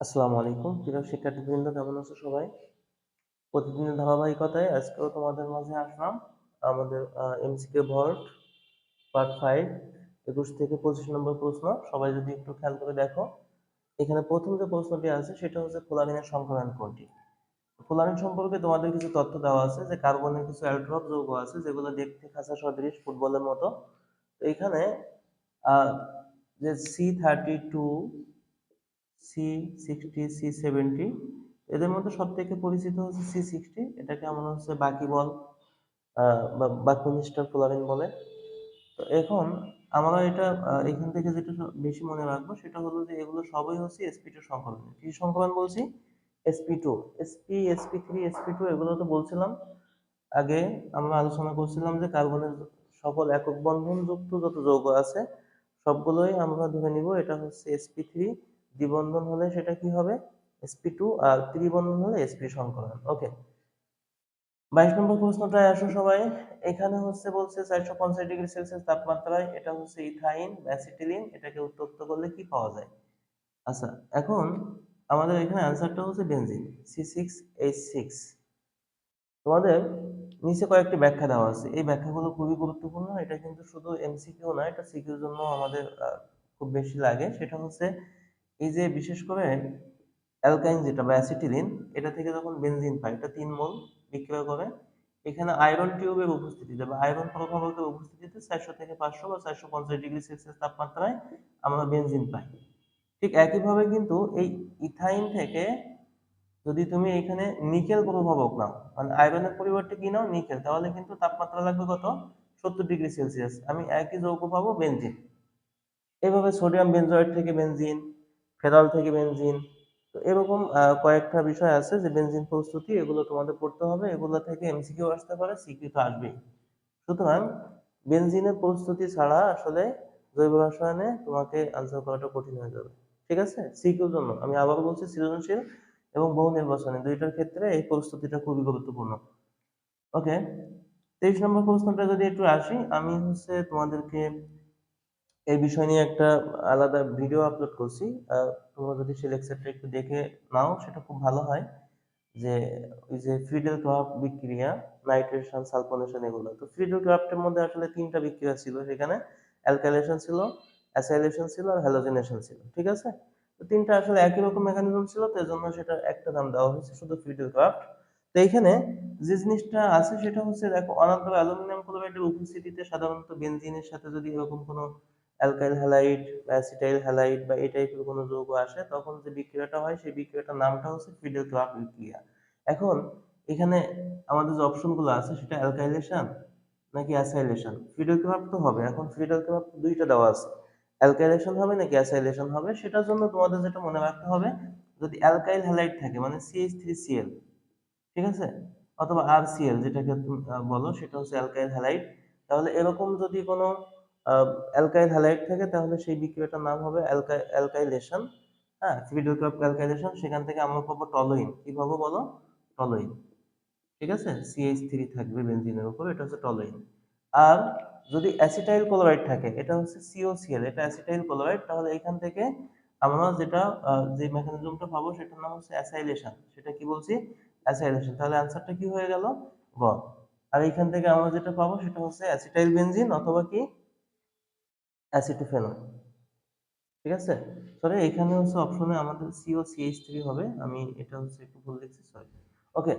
আসসালামু আলাইকুম। প্রিয় শিক্ষার্থীবৃন্দ, কেমন আছো সবাই? প্রতিদিনের ধারাবাহিকতায় আজকেও তোমাদের মাঝে আসলাম। আমাদের এমসিকে ভল্ট পার্ট ফাইভ একুশ থেকে পঁচিশ নম্বর প্রশ্ন। সবাই যদি একটু খেয়াল করে দেখো, এখানে প্রথম যে প্রশ্নটি আছে, সেটা হচ্ছে ফ্লোরিনের সংক্রমণ কোনটি? ফ্লোরিন সম্পর্কে তোমাদের কিছু তথ্য দেওয়া আছে যে কার্বনের কিছু অ্যালড্রপ যৌগ আছে, যেগুলো দেখতে খাঁচা সদৃশ ফুটবলের মতো। এখানে যে C thirty two C sixty C seventy এদের মধ্যে সব থেকে পরিচিত হচ্ছে সি সিক্সটি এটাকে আমরা হচ্ছে বাকি বল বা বাকিনিস্টার ফ্লোরিন বলে। তো এখন আমরা এটা এখান থেকে যেটা বেশি মনে রাখব সেটা হলো যে এগুলো সবই হচ্ছে এসপি টু সংকলন কি সংকলন বলছি? SP two SP SP three SP two এগুলো তো বলছিলাম। আগে আমরা আলোচনা করছিলাম যে কার্বনের সকল একক বন্ধন যুক্ত যত যৌগ আছে, সবগুলোই আমরা ধরে নিব এটা হচ্ছে এসপি থ্রি দ্বিবন্ধন হলে সেটা কি হবে? এসপি টু আর ত্রিবন্ধন হলে এসপি সংকলন। ওকে বাইশ নম্বর প্রশ্নটায় আসো সবাই। এখানে হচ্ছে বলছে চারশো পঞ্চাশ ডিগ্রি সেলসিয়াস তাপমাত্রায় এটা হচ্ছে ইথাইন, অ্যাসিটিলিন। এটাকে উত্তপ্ত করলে কি পাওয়া যায়? আচ্ছা এখন আমাদের এখানে অ্যান্সারটা হচ্ছে benzene, C six H six. তোমাদের নিচে কয়েকটি ব্যাখ্যা দেওয়া আছে। এই ব্যাখ্যাগুলো খুবই গুরুত্বপূর্ণ। এটা কিন্তু শুধু এমসিকিউ না এটা সিকিউর জন্য আমাদের খুব বেশি লাগে। সেটা হচ্ছে এই যে বিশেষ করে অ্যালকাইন যেটা বা অ্যাসিটিলিন, এটা থেকে যখন বেনজিন পাই এটা তিন মোল বিক্রয় করে। এখানে আয়রন টিউবের উপস্থিতিতে বা আয়রন প্রভাবকের উপস্থিতিতে চারশো থেকে পাঁচশো বা চারশো পঞ্চাশ ডিগ্রি সেলসিয়াস তাপমাত্রায় আমরা বেনজিন পাই। ঠিক একইভাবে কিন্তু এই ইথাইন থেকে যদি তুমি এখানে নিকেল প্রভাবক নাও মানে আয়রনের পরিবর্তে কি নাও? নিকেল। তাহলে কিন্তু তাপমাত্রা লাগবে কত? সত্তর ডিগ্রি সেলসিয়াস। আমি একই যৌগ পাবো বেনজিন। এভাবে সোডিয়াম বেনজয়েড থেকে বেনজিন ফেরল থেকে বেনজিন। তো এরকম কয়েকটা বিষয় আছে যে বেনজিন প্রস্তুতি এগুলো তোমাদের পড়তে হবে। এগুলো থেকে এমসিকিউ আসতে পারে সিকিউ তো আসবেই। সুতরাং বেনজিনের প্রস্তুতি ছাড়া আসলে জৈব রসায়নে তোমাকে আনসার করাটা কঠিন হয়ে যাবে। ঠিক আছে? সিকিউর জন্য। আমি আবার বলছি, সৃজনশীল এবং বহু নির্বাচনে। দুইটার ক্ষেত্রে এই প্রস্তুতিটা খুবই গুরুত্বপূর্ণ। ওকে তেইশ নম্বর প্রশ্নটা যদি একটু আসি, আমি হচ্ছে তোমাদেরকে এই বিষয় নিয়ে একটা আলাদা ভিডিও আপলোড করছি। তোমরা যদি সেই লেকচারটা একটু দেখে নাও, সেটা খুব ভালো হয়। যে ওই যে ফ্রিডেল ক্রাফট বিক্রিয়া নাইট্রেশন সালফোনেশন এগুলো। তো ফ্রিডেল ক্রাফটের মধ্যে আসলে তিনটা বিক্রিয়া ছিল। সেখানে অ্যালকাইলেশন ছিল অ্যাসাইলেশন ছিল আর হ্যালোজেনেশন ছিল। ঠিক আছে? তো তিনটা আসলে একই রকম মেকানিজম ছিল, তো এজন্য সেটা একটা নাম দেওয়া হয়েছে শুধু ফ্রিডেল ক্রাফট তো এইখানে যে জিনিসটা আছে সেটা হচ্ছে, দেখো অনাদ্র অ্যালুমিনিয়াম ক্লোরাইডের উপস্থিতিতে সাধারণত বেনজিনের সাথে যদি এরকম কোনো অ্যালকাইল হ্যালাইড বা অ্যাসিটাইল হ্যালাইড বা এই টাইপের কোনো যৌগ আসে, তখন যে বিক্রিয়াটা হয়, সেই বিক্রিয়াটার নামটা হচ্ছে ফিডেল ক্রাফট বিক্রিয়া। এখন এখানে আমাদের যে অপশনগুলো আছে, সেটা অ্যালকাইলেশন নাকি অ্যাসাইলেশন ফিডেল ক্রাফট তো হবে, এখন ফিডেল ক্রাফট দুইটা দেওয়া আছে। অ্যালকাইলেশন হবে নাকি অ্যাসাইলেশন হবে, সেটার জন্য তোমাদের যেটা মনে রাখতে হবে, যদি অ্যালকাইল হ্যালাইড থাকে মানে সিএইচ থ্রি সিএল ঠিক আছে? অথবা আর সিএল যেটাকে বলো, সেটা হচ্ছে অ্যালকাইল হ্যালাইড তাহলে এরকম যদি কোনো অ্যালকাইল হ্যালাইড থাকে, তাহলে সেই বিক্রিয়াটার নাম হবে অ্যালকাইলেশন হ্যাঁ ফিডেল ক্রাফট অ্যালকাইলেশন সেখান থেকে আমরা পাবো টলোইন কি পাবো বলো? টলোইন ঠিক আছে? সিএইচ থ্রি থাকবে বেনজিনের উপর, এটা হচ্ছে টলোইন আর যদি অ্যাসিটাইল ক্লোরাইড থাকে, এটা হচ্ছে সিওসিএল এটা অ্যাসিটাইল ক্লোরাইড তাহলে এখান থেকে আমরা যেটা যে মেকানিজমটা পাবো, সেটার নাম হচ্ছে অ্যাসাইলেশন সেটা কি বলছি? অ্যাসাইলেশন তাহলে অ্যান্সারটা কি হয়ে গেল? গ। আর এখান থেকে আমরা যেটা পাবো, সেটা হচ্ছে অ্যাসিটাইল বেনজিন অথবা কি? অ্যাসিটোফেনল। ঠিক আছে? সরি এখানে হচ্ছে অপশনে আমাদের সিও সিএইচ থ্রি হবে। আমি এটা হচ্ছে একটু ভুল লিখছি সরি ওকে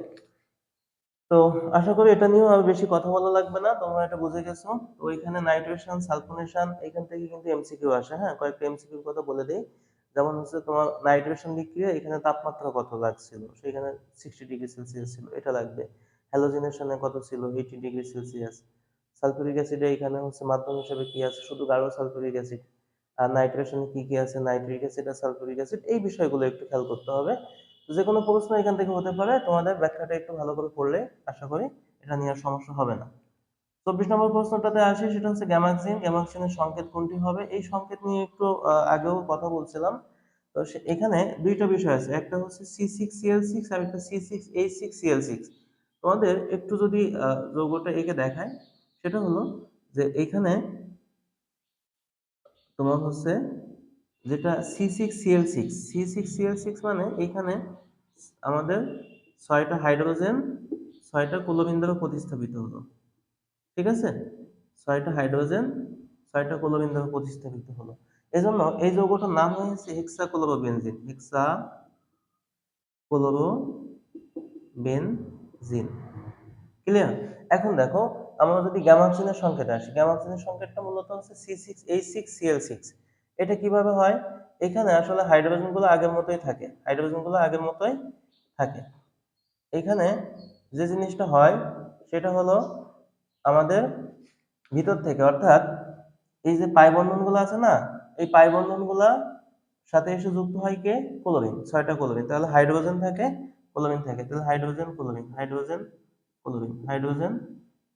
তো আশা করি এটা নিয়েও আর বেশি কথা বলা লাগবে না। তোমরা এটা বুঝে গেছো। তো এখানে নাইট্রেশন, সালফোনেশন, এখান থেকে কিন্তু এমসিকিউ আসে হ্যাঁ? কয়েকটা এমসিকিউর কথা বলে দেই। যেমন হচ্ছে তোমার নাইট্রেশন বিক্রিয়া, এখানে তাপমাত্রা কত লাগছিল? সেখানে সিক্সটি ডিগ্রি সেলসিয়াস ছিল, এটা লাগবে। হ্যালোজিনেশনে কত ছিল? এইটি ডিগ্রি সেলসিয়াস সালফিউরিক অ্যাসিডে এখানে হচ্ছে মাধ্যম হিসেবে কি আছে? শুধু গাঢ় সালফিউরিক অ্যাসিড আর নাইট্রেশনে কি কি আছে? নাইট্রিক অ্যাসিড আর সালফিউরিক অ্যাসিড, এই বিষয়গুলো একটু খেয়াল করতে হবে। যে কোনো প্রশ্ন এখান থেকে হতে পারে, তোমাদের ব্যাখ্যাটা একটু ভালো করে পড়লে আশা করি এটা নিয়ে আর সমস্যা হবে না। চব্বিশ নম্বর প্রশ্নটাতে আসি, সেটা হচ্ছে গ্যামাক্সিন। গ্যামাক্সিনের সংকেত কোনটি হবে? এই সংকেত নিয়ে একটু আগেও কথা বলছিলাম। তো এখানে দুইটা বিষয় আছে। একটা হচ্ছে সি সিক্স সিএল সিক্স আর একটা C six H six CL six তোমাদের একটু যদি যৌগটা এঁকে দেখায়। সেটা হলো যে এখানে তোমার হচ্ছে যেটা C six CL six C six CL six মানে এখানে আমাদের ছয়টা হাইড্রোজেন, ছয়টা ক্লোরিন প্রতিস্থাপিত হলো। ঠিক আছে? ছয়টা হাইড্রোজেন, ছয়টা ক্লোরিন দ্বারা প্রতিস্থাপিত হলো। এজন্য এই যৌগটার নাম হয়েছে hexa chlorobenzene hexa chlorobenzene clear? এখন দেখো আমরা যদি গ্যামাক্সিনের সংকেতে আসি গ্যামাক্সিনের সংকেতটা মূলত হচ্ছে C six H six CL six এটা কীভাবে হয়? এখানে আসলে হাইড্রোজেনগুলো আগের মতোই থাকে হাইড্রোজেনগুলো আগের মতোই থাকে। এখানে যে জিনিসটা হয়, সেটা হলো আমাদের ভিতর থেকে, অর্থাৎ এই যে পাই বন্ধনগুলো আছে না, এই পাই বন্ধনগুলা সাথে এসে যুক্ত হয় কে? ক্লোরিন, ছয়টা ক্লোরিন। তাহলে হাইড্রোজেন থাকে, ক্লোরিন থাকে। তাহলে hydrogen chlorine hydrogen chlorine hydrogen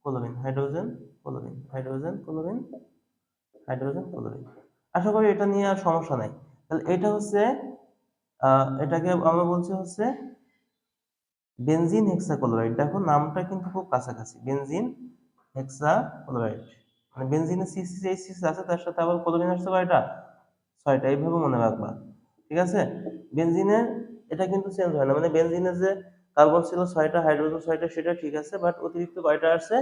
chlorine hydrogen chlorine hydrogen chlorine hydrogen chlorine আশা করি এটা নিয়ে আর সমস্যা নাই। তাহলে এটা হচ্ছে এটাকে আমরা বলছি হচ্ছে বেনজিন হেক্সাক্লোরাইড। দেখো নামটা কিন্তু খুব কাছাকাছি, বেনজিন হেক্সাক্লোরাইড। মানে বেনজিনের সি সি এইচ সিক্স আছে, তার সাথে আবার ক্লোরিন আসছে কয়টা ছয়টা, এইভাবে মনে রাখবা। ঠিক আছে? বেনজিনের, এটা কিন্তু চেঞ্জ হয় না। মানে বেনজিনের যে কার্বন ছিল ছয়টা হাইড্রোজেন ছয়টা, সেটা ঠিক আছে বাট অতিরিক্ত কয়টা আসছে?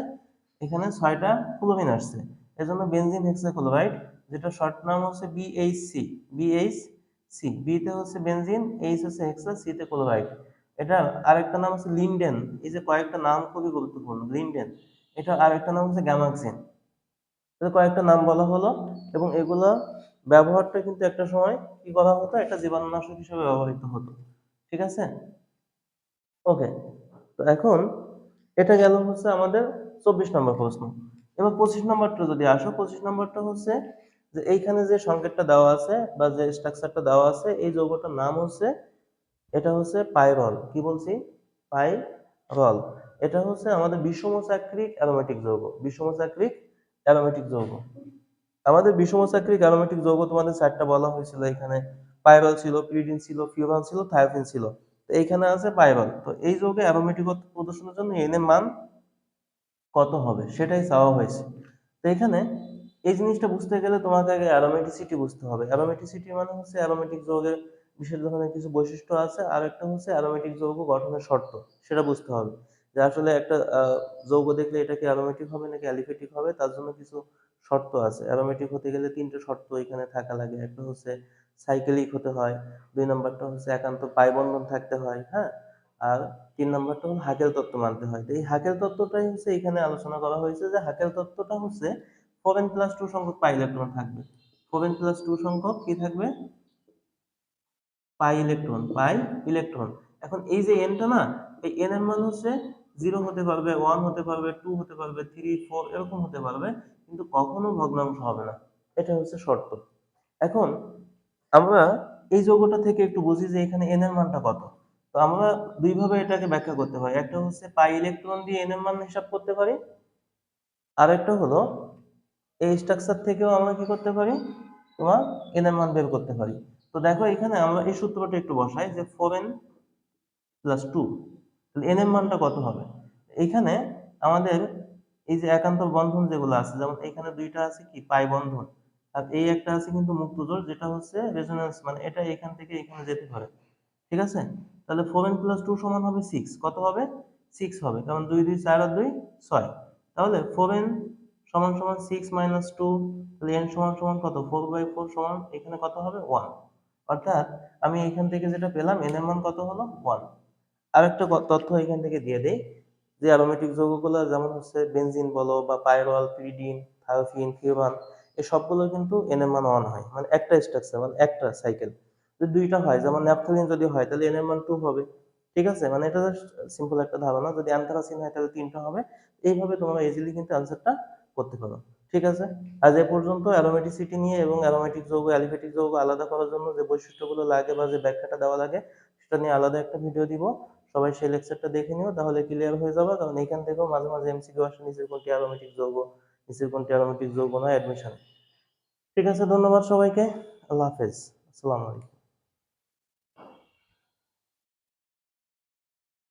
এখানে ছয়টা ক্লোরিন আসছে। এজন্য বেনজিন হেক্সাক্লোরাইড যেটা শর্ট নাম হচ্ছে বিএইচসি বিএইচসি বি তে হচ্ছে বেনজিন এইচ হচ্ছে হেক্সা সি তে ক্লোরাইড এটা আরেকটা নাম হচ্ছে লিন্ডেন এই যে কয়েকটা নাম খুবই গুরুত্বপূর্ণ লিন্ডেন এটা আরেকটা নাম হচ্ছে গ্যামাক্সিন কয়েকটা নাম বলা হলো, এবং এগুলো ব্যবহারটা কিন্তু একটা সময় কি করা হতো? একটা জীবাণুনাশক হিসেবে ব্যবহৃত হতো। ঠিক আছে? ওকে তো এখন এটা গেল হচ্ছে আমাদের চব্বিশ নম্বর প্রশ্ন। এবার পঁচিশ নম্বরটা যদি আসো, পঁচিশ নম্বরটা হচ্ছে যে এইখানে যে সংকেতটা দেওয়া আছে বা যে স্ট্রাকচারটা দেওয়া আছে, এই যৌগটার নাম হচ্ছে, এটা হচ্ছে পাইরল কি বলছি? পাইরল এটা হচ্ছে আমাদের বিষমচাক্রিক অ্যারোমেটিক যৌগ। বিষমচাক্রিক অ্যারোমেটিক যৌগ। আমাদের বিষমচাক্রিক অ্যারোমেটিক যৌগ তোমাদের চারটা বলা হয়েছিল এখানে। পাইরল ছিল পিরিডিন ছিল ফিউরান ছিল থায়োফিন ছিল। এইখানে আছে পাইরল তো এই যৌগে অ্যারোমেটিকত্ব প্রদর্শনের জন্য এন এর মান কত হবে? সেটাই চাওয়া হয়েছে। তো এখানে এই জিনিসটা বুঝতে গেলে তোমাকে আগে অ্যারোমেটিসিটি বুঝতে হবে। অ্যারোমেটিসিটি মানে হচ্ছে অ্যারোমেটিক যৌগের বিশেষ ধরনের কিছু বৈশিষ্ট্য আছে, আর একটা হচ্ছে অ্যারোমেটিক যৌগ গঠনের শর্ত, সেটা বুঝতে হবে। যে আসলে একটা যৌগ দেখলে এটা কি অ্যারোমেটিক হবে নাকি অ্যালিফেটিক হবে, তার জন্য কিছু শর্ত আছে। অ্যারোমেটিক হতে গেলে তিনটে শর্ত এখানে থাকা লাগে। একটা হচ্ছে সাইকেলিক হতে হয়, দুই নম্বরটা হচ্ছে একান্ত পাই বন্ধন থাকতে হয় হ্যাঁ? আর তিন নম্বরটা হলো হাকেল তত্ত্ব মানতে হয়। তো এই হাকেল তত্ত্বটাই হচ্ছে এখানে আলোচনা করা হয়েছে যে হাকেল তত্ত্বটা হচ্ছে ফোর এন প্লাস টু সংখ্যক পাই ইলেকট্রন থাকবে। ফোর এন প্লাস টু সংখ্যক কি থাকবে? পাই ইলেকট্রন পাই ইলেকট্রন এখন এই যে এনটা না, এই এন এর মান হচ্ছে জিরো হতে পারবে ওয়ান হতে পারবে টু হতে পারবে থ্রি ফোর এরকম হতে পারবে, কিন্তু কখনো ভগ্নাংশ হবে না। এটা হচ্ছে শর্ত। এখন আমরা এই যৌগটা থেকে একটু বুঝি যে এখানে এন এর মানটা কত। তো আমরা দুইভাবে এটাকে ব্যাখ্যা করতে পারি। একটা হচ্ছে পাই ইলেকট্রন দিয়ে এন এর মান হিসাব করতে পারি। আর একটা হলো এই স্ট্রাকচার থেকেও আমরা কি করতে পারি? তোমার এন এর মান বের করতে পারি। তো দেখো এখানে আমরা এই সূত্রটা একটু বসাই যে ফোর এন প্লাস টু তাহলে এন এর মানটা কত হবে? এইখানে আমাদের এই যে একান্ত বন্ধন যেগুলো আছে, যেমন এখানে দুইটা আছে কি? পাই বন্ধন। আর এই একটা আছে কিন্তু মুক্ত জোড় যেটা হচ্ছে রেজোনেন্স মানে এটা এখান থেকে এখানে যেতে পারে। ঠিক আছে? তাহলে ফোর এন প্লাস টু সমান হবে সিক্স কত হবে? সিক্স হবে। কারণ দুই দুই, চার আর দুই, ছয়। তাহলে ফোর এন সমান সমান সিক্স মাইনাস টু তাহলে এন সমান সমান কত? ফোর বাই ফোর সমান এখানে কত হবে? ওয়ান অর্থাৎ আমি এখান থেকে যেটা পেলাম এন এর মান কত হলো? ওয়ান আর একটা তথ্য এখান থেকে দিয়ে দেই, যে অ্যারোমেটিক যৌগগুলো যেমন হচ্ছে বেনজিন বলো বা পাইরল পিরিডিন থায়োফিন ফিউরান এই সবগুলো কিন্তু এন এর ওয়ান হয়। মানে একটা স্ট্রাকচার মানে একটা সাইকেল যদি দুইটা হয়, যেমন ন্যাপথলিন যদি হয়, তাহলে এন এর টু হবে। ঠিক আছে? মানে এটা সিম্পল একটা ধারণা। যদি অ্যান্থ্রাসিন হয়, তাহলে তিনটা হবে। এইভাবে তোমরা ইজিলি কিন্তু অ্যান্সারটা করতে পারো। ঠিক আছে? আজ এ পর্যন্ত অ্যারোমেটিসিটি নিয়ে এবং অ্যারোমেটিক যৌগ অ্যালিফেটিক যৌগ আলাদা করার জন্য যে বৈশিষ্ট্যগুলো লাগে বা যে ব্যাখ্যাটা দেওয়া লাগে, সেটা নিয়ে আলাদা একটা ভিডিও দিব। সবাই সেই লেকচারটা দেখে নিও, তাহলে ক্লিয়ার হয়ে যাবে। কারণ এখান থেকেও মাঝে মাঝে এমসিকিউ আসে, নিচের কোনটি অ্যারোমেটিক যৌগ নিচের কোনটি অ্যারোমেটিক যৌগ নয় অ্যাডমিশন ঠিক আছে ধন্যবাদ সবাইকে। আল্লাহ হাফেজ। আসসালামু আলাইকুম।